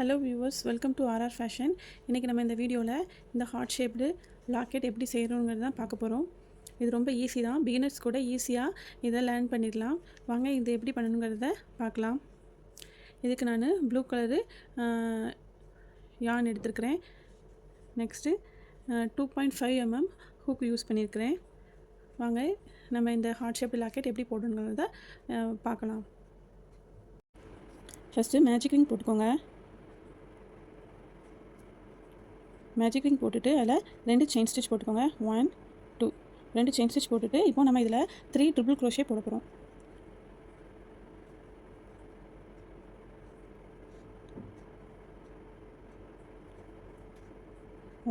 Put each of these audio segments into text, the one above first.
Hello viewers welcome to R R fashion இன்றைக்கி நம்ம இந்த வீடியோவில் இந்த ஹார்ட் ஷேப்டு லாக்கெட் எப்படி செய்கிறோங்கிறது தான் பார்க்க போகிறோம் இது ரொம்ப ஈஸி தான். பிகினர்ஸ் கூட ஈஸியாக இதை லேர்ன் பண்ணிடலாம். வாங்க இது எப்படி பண்ணணுங்கிறத பார்க்கலாம். இதுக்கு நான் ப்ளூ கலரு யான் எடுத்திருக்கிறேன். Next two point five MM hook use பண்ணியிருக்கிறேன் வாங்க நம்ம இந்த ஹார்ட் ஷேப் லாக்கெட் எப்படி போடணுங்கிறத பார்க்கலாம். ஃபஸ்ட்டு மேஜிக் ரிங் போட்டுக்கோங்க. மேஜிக் ரிங் போட்டுட்டு அதில் ரெண்டு செயின் ஸ்டிச் போட்டுக்கோங்க. ஒன் டூ ரெண்டு செயின் ஸ்டிச் போட்டுட்டு இப்போ நம்ம இதில் த்ரீ ட்ரிபிள் க்ரோஷே போட போகிறோம்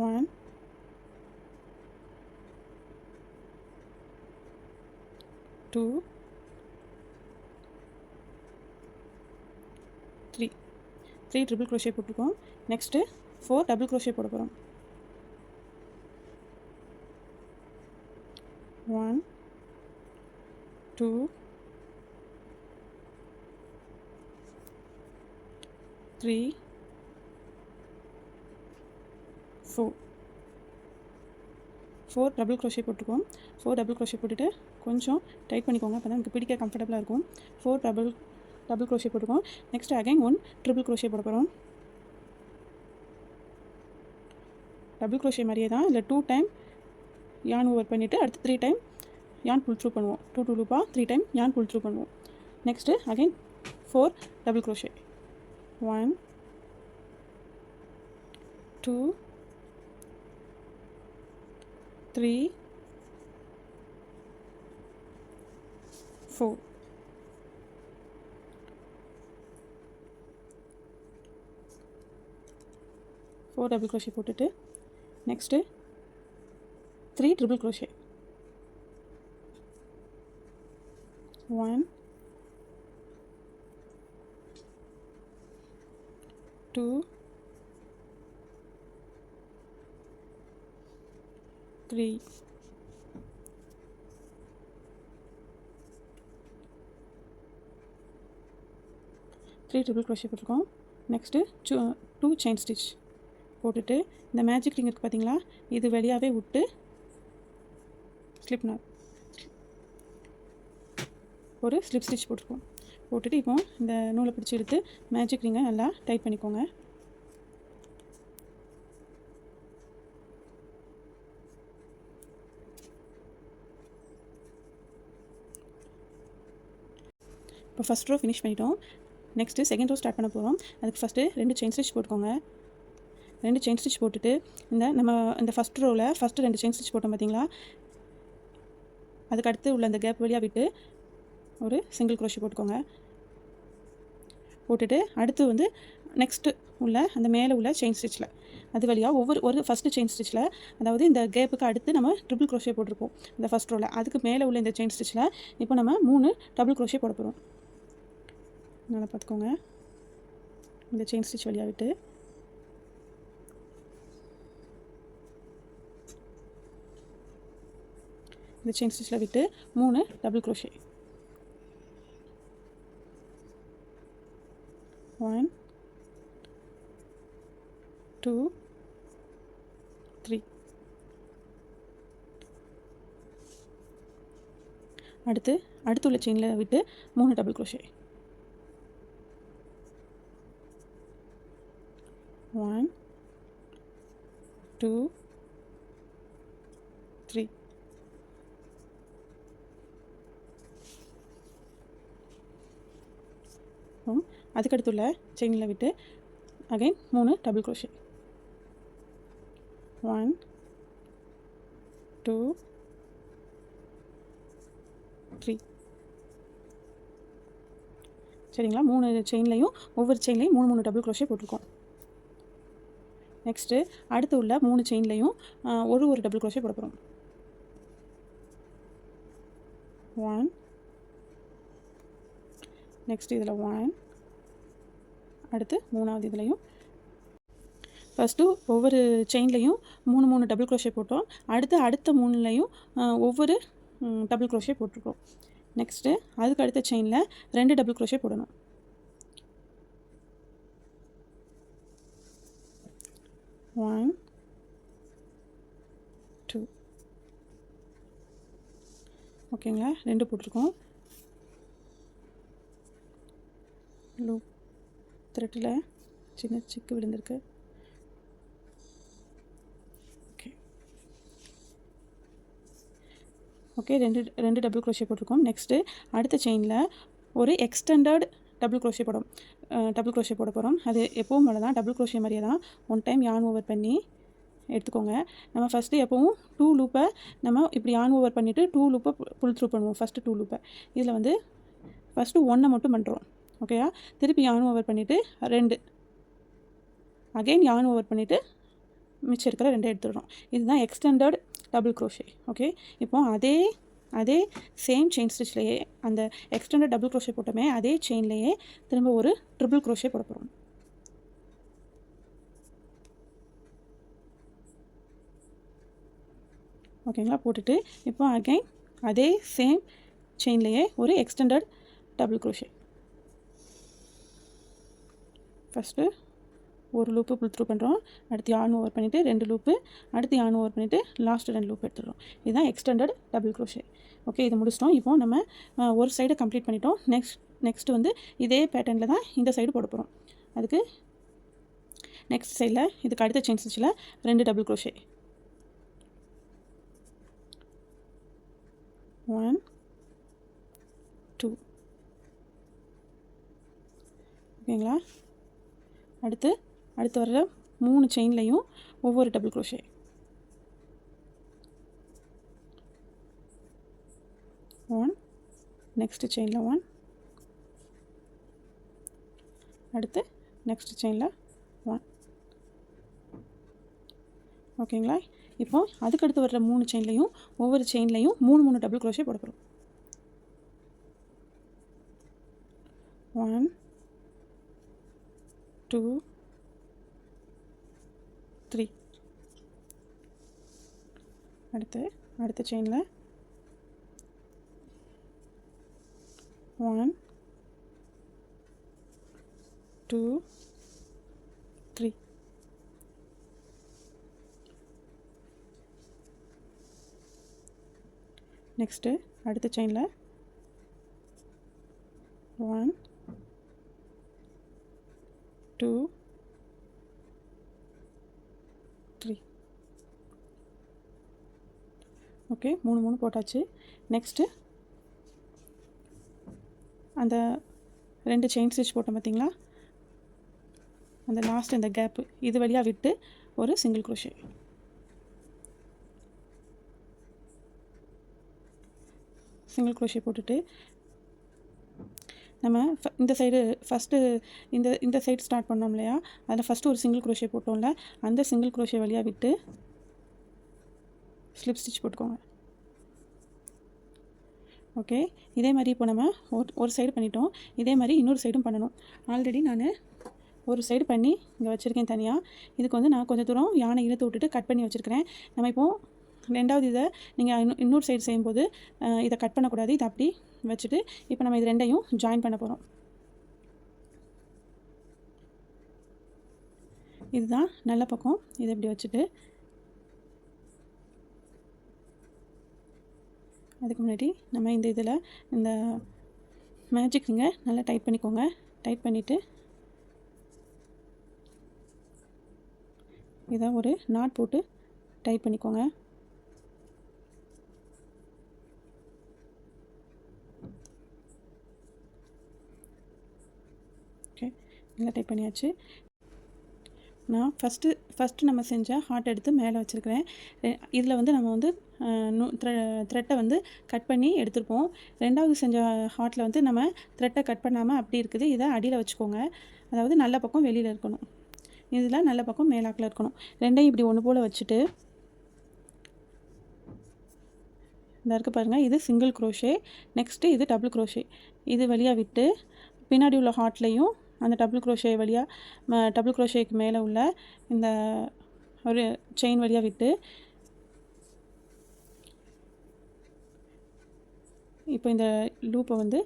one two three three triple crochet போட்டிருக்கோம் நெக்ஸ்ட்டு ஃபோர் டபுள் க்ரோஷே போட போகிறோம் one two three four four double crochet போட்டுக்குவோம். ஃபோர் டபுள் க்ரோஷே போட்டுட்டு கொஞ்சம் டைட் பண்ணிக்கோங்க. அப்போ தான் நமக்கு பிடிக்க கம்ஃபர்டபுளாக இருக்கும். ஃபோர் டபுள் டபுள் க்ரோஷே போட்டுக்குவோம். Next again one triple crochet போட போகிறோம் டபுள் க்ரோஷே மாதிரியே தான். இல்லை டூ டைம் யான் ஓவர் பண்ணிவிட்டு அடுத்து three time yarn pull through பண்ணுவோம். Two two லூப்பாக three time yarn pull through பண்ணுவோம். Next again four double crochet one two three four four double crochet போட்டுட்டு next three triple crochet one two three three triple crochet போட்டிருக்கோம். Next two chain stitch போட்டுட்டு இந்த magic ring இருக்குது பார்த்தீங்களா இது வெளியாகவே விட்டு ஸ்லிப் நாட் ஒரு ஸ்லிப் ஸ்டிச் போட்டிருக்கோம் போட்டுட்டு இப்போ இந்த நூலை பிடிச்சி எடுத்து மேஜிக் ரிங்கை நல்லா டைட் பண்ணிக்கோங்க. இப்போ ஃபஸ்ட் ரோ ஃபினிஷ் பண்ணிட்டோம். நெக்ஸ்ட்டு செகண்ட் ரோ ஸ்டார்ட் பண்ண போகிறோம் அதுக்கு ஃபஸ்ட்டு ரெண்டு செயின் ஸ்டிச் போட்டுக்கோங்க. ரெண்டு செயின் ஸ்டிச் போட்டுட்டு இந்த நம்ம இந்த ஃபஸ்ட் ரோவில் ஃபஸ்ட்டு ரெண்டு செயின் ஸ்டிச் போட்டோம் பார்த்தீங்களா அதுக்கு அடுத்து உள்ள அந்த கேப் வழியாக விட்டு ஒரு சிங்கிள் குரோஷி போட்டுக்கோங்க. போட்டுட்டு அடுத்து வந்து நெக்ஸ்ட்டு உள்ள அந்த மேலே உள்ள செயின் ஸ்டிச்சில் அது வழியாக ஒவ்வொரு ஒரு ஃபஸ்ட்டு செயின் ஸ்டிச்சில் அதாவது இந்த கேப்புக்கு அடுத்து நம்ம ட்ரிபிள் க்ரோஷே போட்டிருப்போம் இந்த ஃபஸ்ட் ரோவில் அதுக்கு மேலே உள்ள இந்த செயின் ஸ்டிச்சில் இப்போ நம்ம மூணு டபுள் க்ரோஷே போட போகிறோம் நல்லா பார்த்துக்கோங்க. இந்த செயின் ஸ்டிச் வழியாக விட்டு. இந்த செயின் ஸ்டிச்சில் விட்டு மூணு double crochet one two three அடுத்து அடுத்து உள்ள செயினில் விட்டு மூணு double crochet one two three அதுக்கடுத்துள்ள செயினில் விட்டு அகைன் மூணு double crochet one two three சரிங்களா? மூணு செயின்லேயும் ஒவ்வொரு செயின்லேயும் மூணு மூணு டபுள் குரோஷே போட்டிருக்கோம். நெக்ஸ்ட்டு அடுத்து உள்ள மூணு செயின்லேயும் ஒரு ஒரு டபுள் க்ரோஷே போட போகிறோம் ஒன் நெக்ஸ்ட் இதில் ஒன் அடுத்து மூணாவது இதுலேயும். ஃபஸ்ட்டு ஒவ்வொரு செயின்லேயும் மூணு மூணு டபுள் க்ரோஷே போட்டோம். அடுத்து அடுத்த மூணுலேயும் ஒவ்வொரு டபுள் க்ரோஷே போட்டிருக்கோம். நெக்ஸ்ட்டு அதுக்கு அடுத்த செயினில் ரெண்டு டபுள் க்ரோஷே போடணும். ஒன் டூ ஓகேங்களா ரெண்டு போட்டிருக்கோம். லூப் த்ரெட்டில்? சின்ன சிக்கு விழுந்திருக்கு. ஓகே. ஓகே ரெண்டு ரெண்டு டபுள் க்ரோஷே போட்டிருக்கோம். நெக்ஸ்ட்டு அடுத்த செயினில் ஒரு எக்ஸ்டெண்டட் டபுள் க்ரோஷே போடும் டபுள் க்ரோஷே போட போகிறோம் அது எப்பவும் போல தான் டபுள் குரோஷே மாதிரியே தான். ஒன் டைம் யான் ஓவர் பண்ணி எடுத்துக்கோங்க. நம்ம ஃபஸ்ட்டு எப்போவும் டூ லூப்பை நம்ம இப்படி ஆன் ஓவர் பண்ணிவிட்டு டூ லூப்பை புல் த்ரூ பண்ணுவோம். ஃபஸ்ட்டு டூ லூப்பை. இதில் வந்து ஃபஸ்ட்டு ஒன்றை மட்டும் பண்ணுறோம் ஓகேயா திருப்பி யான் ஓவர் பண்ணிவிட்டு ரெண்டு. அகெயின் யான் ஓவர் பண்ணிவிட்டு மிச்சம் இருக்கிற ரெண்டு எடுத்துடுறோம் இதுதான் எக்ஸ்டெண்டட் டபுள் க்ரோஷே ஓகே இப்போ அதே அதே சேம் செயின் ஸ்டிச்லேயே அந்த எக்ஸ்டெண்டட் டபுள் க்ரோஷே போட்டோமே அதே செயின்லேயே திரும்ப ஒரு ட்ரிபிள் க்ரோஷே போட போகிறோம் ஓகேங்களா போட்டுட்டு இப்போ அகைன் அதே சேம் செயின்லேயே ஒரு எக்ஸ்டெண்டட் டபுள் க்ரோஷே ஃபஸ்ட்டு ஒரு லூப்பு புல் த்ரூ பண்ணுறோம் அடுத்து யான் ஓவர் பண்ணிவிட்டு ரெண்டு லூப்பு அடுத்து யான் ஓவர் பண்ணிவிட்டு லாஸ்ட்டு ரெண்டு லூப் எடுத்துடுறோம். இதுதான் எக்ஸ்டெண்டட் டபுள் க்ரோஷே ஓகே இது முடிச்சிட்டோம். இப்போ நம்ம ஒரு சைடை கம்ப்ளீட் பண்ணிட்டோம். நெக்ஸ்ட் நெக்ஸ்ட்டு வந்து இதே பேட்டர்னில் தான் இந்த சைடு போட போகிறோம் அதுக்கு நெக்ஸ்ட் சைடில் இதுக்கு அடுத்த செயின் ஸ்டிச்சில் ரெண்டு டபுள் க்ரோஷே ஒன் டூ ஓகேங்களா அடுத்து அடுத்து வர்ற மூணு செயின்லையும் ஒவ்வொரு டபுள் க்ரோஷே ஒன் நெக்ஸ்ட் செயினில் ஒன் அடுத்து நெக்ஸ்ட் செயினில் ஒன் ஓகேங்களா இப்போ அதுக்கடுத்து வர்ற மூணு செயின்லையும் ஒவ்வொரு செயின்லையும் மூணு மூணு டபுள் க்ரோஷே போட போகிறோம் ஒன் டூ த்ரீ அடுத்து அடுத்த செயினில் ஒன் டூ த்ரீ நெக்ஸ்ட்டு அடுத்த செயினில் ஒன் டூ த்ரீ. ஓகே மூணு மூணு போட்டாச்சு. நெக்ஸ்ட்டு அந்த ரெண்டு செயின் ஸ்டிச் போட்டோம் பார்த்தீங்களா? அந்த லாஸ்ட் இந்த கேப்பு இது வழியாக விட்டு ஒரு சிங்கிள் குரோஷே சிங்கிள் குரோஷே போட்டுட்டு நம்ம ஃப- இந்த சைடு ஃபஸ்ட்டு இந்த இந்த சைடு ஸ்டார்ட் பண்ணோம் இல்லையா? அதில் ஃபஸ்ட்டு ஒரு சிங்கிள் குரோஷே போட்டோம்ல அந்த சிங்கிள் குரோஷே வழியாக விட்டு ஸ்லிப் ஸ்டிச் போட்டுக்கோங்க. ஓகே இதே மாதிரி இப்போ நம்ம ஒரு ஒரு சைடு பண்ணிட்டோம். இதே மாதிரி இன்னொரு சைடும் பண்ணணும். ஆல்ரெடி நான் ஒரு சைடு பண்ணி இங்கே வச்சுருக்கேன் தனியாக இதுக்கு வந்து நான் கொஞ்சம் தூரம் யானை இழுத்து விட்டுட்டு கட் பண்ணி வச்சுருக்கிறேன். நம்ம இப்போது ரெண்டாவது இதை நீங்கள் இன்னொரு சைடு செய்யும்போது இதை கட் பண்ணக்கூடாது. இதை அப்படி வச்சுட்டு இப்போ நம்ம இது ரெண்டையும் ஜாயின் பண்ண போகிறோம் இதுதான் நல்ல பக்கம். இதை இப்படி வச்சுட்டு அதுக்கு முன்னாடி நம்ம இந்த இதில் இந்த மேஜிக் நீங்கள் நல்லா டைட் பண்ணிக்கோங்க. டைட் பண்ணிவிட்டு இதை ஒரு நாட் போட்டு டைட் பண்ணிக்கோங்க ஓகே நல்லா டைப் பண்ணியாச்சு. நான் ஃபஸ்ட்டு ஃபஸ்ட்டு நம்ம செஞ்ச ஹார்ட் எடுத்து மேலே வச்சுருக்கிறேன். இதில் வந்து நம்ம வந்து த்ரெட்டை வந்து கட் பண்ணி எடுத்திருப்போம். ரெண்டாவது செஞ்ச ஹார்ட்டில் வந்து நம்ம த்ரெட்டை கட் பண்ணாமல் அப்படி இருக்குது. இதை அடியில் வச்சுக்கோங்க. அதாவது நல்ல பக்கம் வெளியில் இருக்கணும். இதில் நல்ல பக்கம் மேலாக்கில் இருக்கணும். ரெண்டையும் இப்படி ஒன்று போல் வச்சுட்டு இந்த இருக்குது பாருங்கள் இது சிங்கிள் க்ரோஷே நெக்ஸ்ட்டு இது டபுள் க்ரோஷே இது வழியாக விட்டு பின்னாடி உள்ள ஹார்ட்லேயும் அந்த டபுள் க்ரோஷே வழியாக டபுள் க்ரோஷேக்கு மேலே உள்ள இந்த ஒரு செயின் வழியாக விட்டு இப்போ இந்த லூப்பை வந்து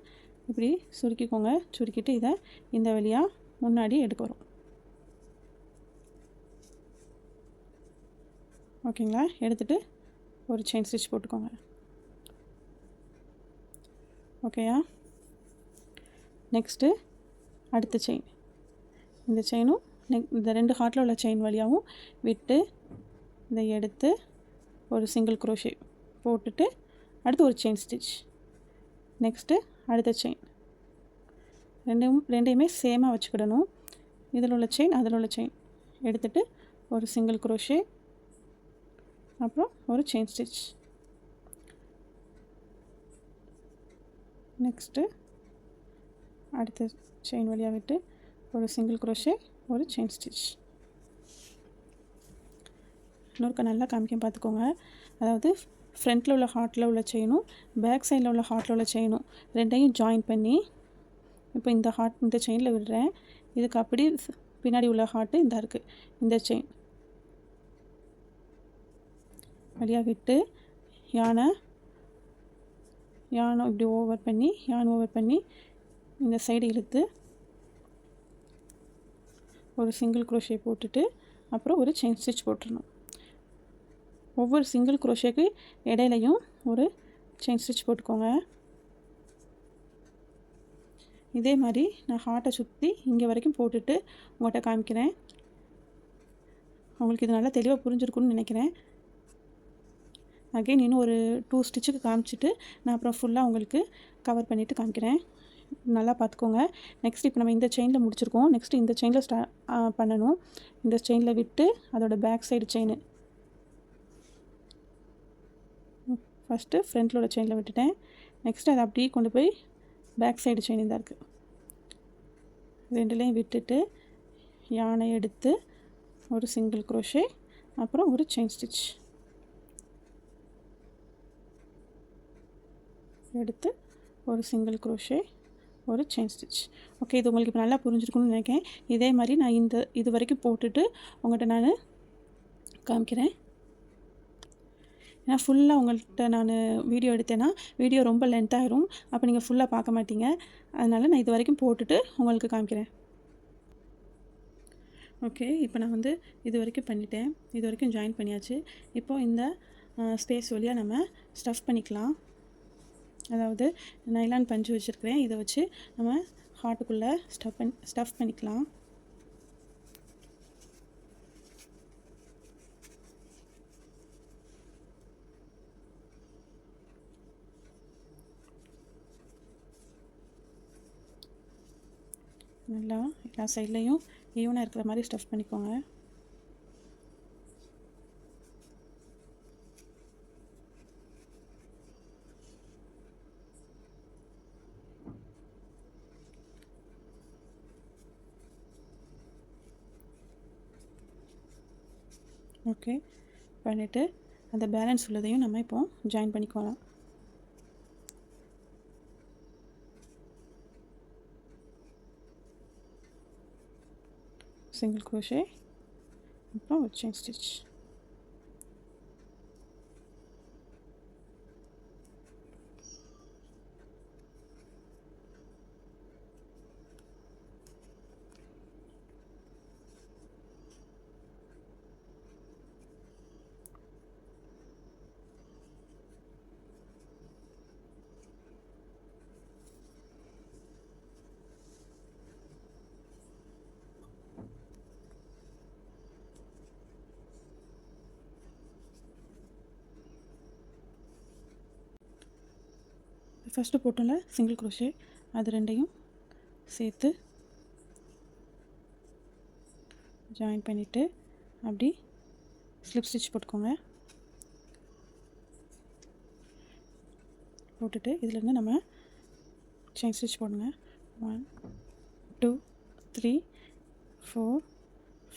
இப்படி சுருக்கிக்கோங்க. சுருக்கிட்டு இதை இந்த வழியாக முன்னாடி எடுக்க வரும். ஓகேங்களா எடுத்துகிட்டு ஒரு செயின் ஸ்டிச் போட்டுக்கோங்க. ஓகேயா நெக்ஸ்ட்டு அடுத்த செயின் இந்த செயினும் நெக் இந்த ரெண்டு ஹார்ட்டில் உள்ள செயின் வழியாகவும் விட்டு இதை எடுத்து ஒரு சிங்கிள் குரோஷே போட்டுட்டு அடுத்து ஒரு செயின் ஸ்டிச் நெக்ஸ்ட்டு அடுத்த செயின் ரெண்டும் ரெண்டையுமே சேமாக வச்சுக்கிடணும். இதில் உள்ள செயின் அதில் உள்ள செயின் எடுத்துட்டு ஒரு சிங்கிள் குரோஷே அப்புறம் ஒரு செயின் ஸ்டிச் நெக்ஸ்ட்டு அடுத்த செயின் வழியாக விட்டு ஒரு சிங்கிள் குரோஷே ஒரு செயின் ஸ்டிச் இன்னொருக்க நல்லா காமிக்க பார்த்துக்கோங்க. அதாவது ஃப்ரண்ட்டில் உள்ள ஹார்ட்டில் உள்ள செயினும் பேக் சைடில் உள்ள ஹார்ட்டில் உள்ள செயினும் ரெண்டையும் ஜாயின் பண்ணி இப்போ இந்த ஹார்ட் இந்த செயினில் விடுறேன். இதுக்கு அப்படி பின்னாடி உள்ள ஹார்ட்டு இந்த இருக்குது இந்த செயின் வழியாக விட்டு யானை யானை இப்படி ஓவர் பண்ணி யான் ஓவர் பண்ணி இந்த சைடு இழுத்து ஒரு சிங்கிள் குரோஷே போட்டுட்டு அப்புறம் ஒரு செயின் ஸ்டிச் போட்டுடணும் ஒவ்வொரு சிங்கிள் குரோஷேக்கு இடையிலையும் ஒரு செயின் ஸ்டிச் போட்டுக்கோங்க. இதே மாதிரி நான் ஹார்ட்டை சுற்றி இங்கே வரைக்கும் போட்டுட்டு உங்கள்கிட்ட காமிக்கிறேன். உங்களுக்கு இது நல்லா தெளிவாக புரிஞ்சிருக்குன்னு நினைக்கிறேன். அகைன் இன்னும் ஒரு டூ ஸ்டிச்சுக்கு காமிச்சிட்டு நான் அப்புறம் ஃபுல்லாக உங்களுக்கு கவர் பண்ணிவிட்டு காமிக்கிறேன். நல்லா பார்த்துக்கோங்க. நெக்ஸ்ட் இப்போ நம்ம இந்த செயினில் முடிச்சிருக்கோம். நெக்ஸ்ட் இந்த செயினில் ஸ்டா பண்ணணும். இந்த செயினில் விட்டு அதோட பேக் சைடு செயின் ஃபஸ்ட்டு ஃப்ரண்ட்லோட உள்ள செயினில் விட்டுட்டேன். நெக்ஸ்ட் அதை அப்படியே கொண்டு போய் பேக் சைடு செயின் தான் இருக்குது ரெண்டுலேயும் விட்டுட்டு யானை எடுத்து ஒரு சிங்கிள் குரோஷே அப்புறம் ஒரு செயின் ஸ்டிச் எடுத்து ஒரு சிங்கிள் குரோஷே ஒரு செயின் ஸ்டிச் ஓகே இது உங்களுக்கு இப்போ நல்லா புரிஞ்சிருக்குன்னு நினைக்கிறேன். இதே மாதிரி நான் இந்த இது வரைக்கும் போட்டுட்டு உங்கள்கிட்ட நான் காமிக்கிறேன். ஏன்னா ஃபுல்லாக உங்கள்கிட்ட நான் வீடியோ எடுத்தேன்னா வீடியோ ரொம்ப லென்த் அப்போ நீங்கள் ஃபுல்லாக பார்க்க மாட்டீங்க. அதனால் நான் இது வரைக்கும் போட்டுட்டு உங்களுக்கு காமிக்கிறேன். ஓகே இப்போ நான் வந்து இது வரைக்கும் பண்ணிட்டேன். இது வரைக்கும் ஜாயின் பண்ணியாச்சு. இப்போது இந்த ஸ்பேஸ் வழியாக நம்ம ஸ்டஃப் பண்ணிக்கலாம். அதாவது நைலான் பஞ்சு வச்சுருக்கிறேன். இதை வச்சு நம்ம ஹார்ட்டுக்குள்ளே ஸ்டஃப் பண்ணி ஸ்டஃப் பண்ணிக்கலாம். நல்லா எல்லா சைட்லேயும் ஈவனாக இருக்கிற மாதிரி ஸ்டஃப் பண்ணிக்கோங்க. ஓகே பண்ணிவிட்டு அந்த பேலன்ஸ் உள்ளதையும் நம்ம இப்போ ஜாயின் பண்ணிக்கலாம். சிங்கிள் crochet அப்புறம் ஒரு செயின் ஸ்டிச் ஃபஸ்ட்டு போட்டோம்ல சிங்கிள் குரோஷே அது ரெண்டையும் சேர்த்து ஜாயின் பண்ணிவிட்டு அப்படி ஸ்லிப் ஸ்டிச் போட்டுக்கோங்க. போட்டுட்டு இதுலேருந்து நம்ம செயின் ஸ்டிச் போடுங்க. One two three four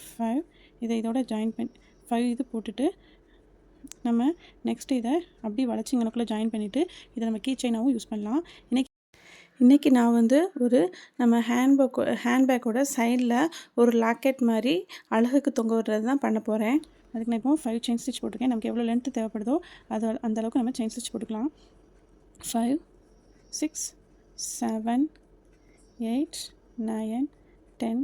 five இதை இதோட ஜாயின் பண்ணி ஃபைவ் இது போட்டுட்டு நம்ம நெக்ஸ்ட்டு இதை அப்படி வளைச்சி இங்கனக்குள்ளே ஜாயின் பண்ணிவிட்டு இதை நம்ம கீ செயினாகவும் யூஸ் பண்ணலாம். இன்றைக்கி இன்றைக்கி நான் வந்து ஒரு நம்ம ஹேண்ட்பேக் ஹேண்ட்பேக்கோட சைடில் ஒரு லாக்கெட் மாதிரி அழகுக்கு தொங்க விடுறது தான் பண்ண போகிறேன் அதுக்கு நான் இப்போ ஃபைவ் செயின் ஸ்டிச் போட்டிருக்கேன். நமக்கு எவ்வளோ லென்த்து தேவைப்படுதோ அது அந்த அளவுக்கு நம்ம செயின் ஸ்டிச் போட்டுக்கலாம். Five six seven eight nine ten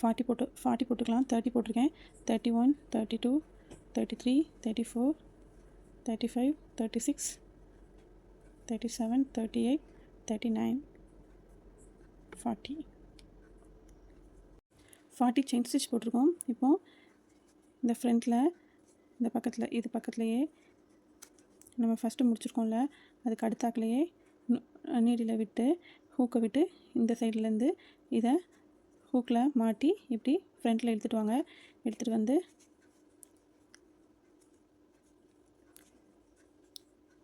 Forty போட்டு ஃபார்ட்டி போட்டுக்கலாம். தேர்ட்டி போட்டிருக்கேன். Thirty one thirty two thirty three thirty four thirty five thirty six thirty seven thirty eight thirty nine. Forty. Forty chain stitch போட்டிருக்கோம். இப்போது இந்த ஃப்ரண்ட்டில் இந்த பக்கத்தில் இது பக்கத்துலேயே நம்ம ஃபஸ்ட்டு முடிச்சிருக்கோம்ல. அதுக்கு அடுத்தாக்குலேயே நீடியில் விட்டு ஹூக்கை விட்டு இந்த சைட்லேருந்து இதை ஹூக்கில் மாட்டி இப்படி ஃப்ரண்ட்டில் எடுத்துகிட்டு வாங்க. எடுத்துகிட்டு வந்து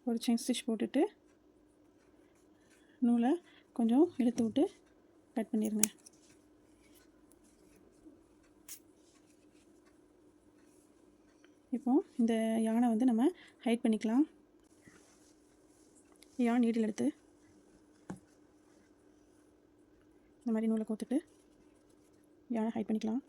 ஒரு செயின் ஸ்டிச் போட்டுட்டு நூலை கொஞ்சம் இழுத்து விட்டு கட் பண்ணிடுங்க இப்போ இந்த யானை வந்து நம்ம ஹைட் பண்ணிக்கலாம். யான் நீடில் எடுத்து இந்த மாதிரி நூலை கோத்துட்டு யானை ஹைட் பண்ணிக்கலாம்.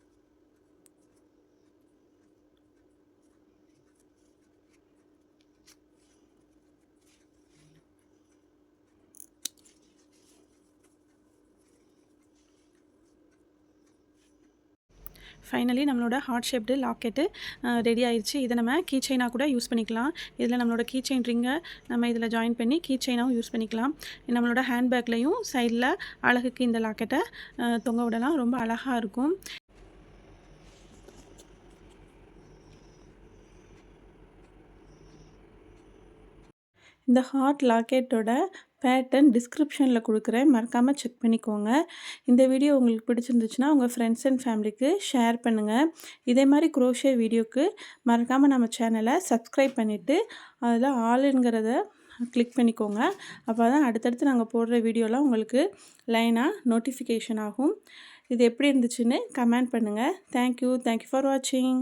ஃபைனலி நம்மளோட ஹார்ட் ஷேப்டு லாக்கெட்டு ரெடி ஆயிடுச்சு இதை நம்ம கீ செயினாக கூட யூஸ் பண்ணிக்கலாம். இதில் நம்மளோட கீ செயின் ரிங்கை நம்ம இதில் ஜாயின் பண்ணி கீ செயினாகவும் யூஸ் பண்ணிக்கலாம். நம்மளோட ஹேண்ட்பேக்லேயும் சைடில் அழகுக்கு இந்த லாக்கெட்டை தொங்க விடலாம். ரொம்ப அழகாக இருக்கும். இந்த ஹார்ட் லாக்கெட்டோட பேட்டர்ன் டிஸ்கிரிப்ஷனில் கொடுக்குறேன். மறக்காமல் செக் பண்ணிக்கோங்க. இந்த வீடியோ உங்களுக்கு பிடிச்சிருந்துச்சுன்னா உங்கள் ஃப்ரெண்ட்ஸ் அண்ட் ஃபேமிலிக்கு ஷேர் பண்ணுங்கள் இதே மாதிரி குரோஷே வீடியோக்கு மறக்காமல் நம்ம சேனலை சப்ஸ்கிரைப் பண்ணிவிட்டு அதில் ஆளுங்கிறத கிளிக் பண்ணிக்கோங்க. அப்போ தான் அடுத்தடுத்து நாங்கள் போடுற வீடியோலாம் உங்களுக்கு லைனாக நோட்டிஃபிகேஷன் ஆகும். இது எப்படி இருந்துச்சுன்னு கமெண்ட் பண்ணுங்கள் தேங்க்யூ தேங்க்யூ ஃபார் வாட்சிங்